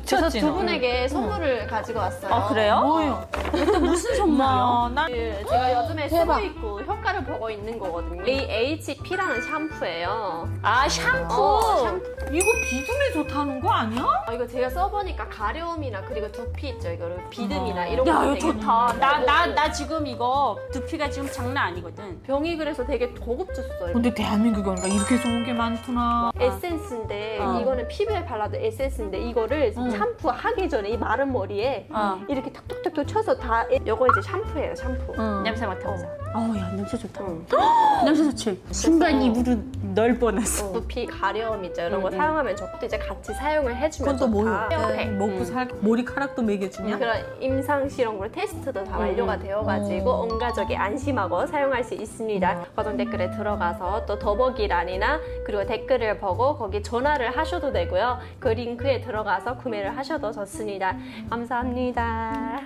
붙였지. 그래서 두 너. 분에게 선물을 가지고 왔어요. 아 그래요? 뭐요? 또 무슨 선물이요? 뭐, 나그 제가 요즘에 대박. 쓰고 있고 효과를 보고 있는 거거든요. 이 HP라는 샴푸예요. 아 샴푸. 어, 샴푸. 이거 비듬에 좋다는 거 아니야? 아, 이거 제가 써보니까 가려움이나 그리고 두피 있죠. 이거를 비듬이나 어. 이런 야거 이거 되게 좋다. 나 나. 나 지금 이거 두피가 지금 장난 아니거든. 병이 그래서 되게 고급졌어요. 근데 대한민국에 오니까 이렇게 좋은 게 많구나. 에센스인데 어. 이거는 피부에 발라도 에센스인데 이거를 응. 샴푸 하기 전에 이 마른 머리에 어. 이렇게 톡톡톡톡 쳐서 다 요거 이제 샴푸예요 샴푸 응. 냄새 맡아보자. 어우 야 냄새 좋다. 응. 냄새 좋지. 순간 입으로 넣을 뻔했어. 두피 가려움 있죠 이런 거 응, 응. 사용하면 좋고 이제 같이 사용을 해주면 그건 또 뭐요? 좋다 헤어팩. 먹고 음. 살 머리카락도 먹여주냐? 그런 임상 실험 으로 테스트도 다 완료가 음. 되어가지고 어. 온 가족이 안심하고 사용할 수 있습니다. 고정 댓글에 들어가서 또 더보기란이나 그리고 댓글을 보고 거기 전화를 하셔도 되고요. 그 링크에 들어가서 구매를 하셔도 좋습니다. 감사합니다.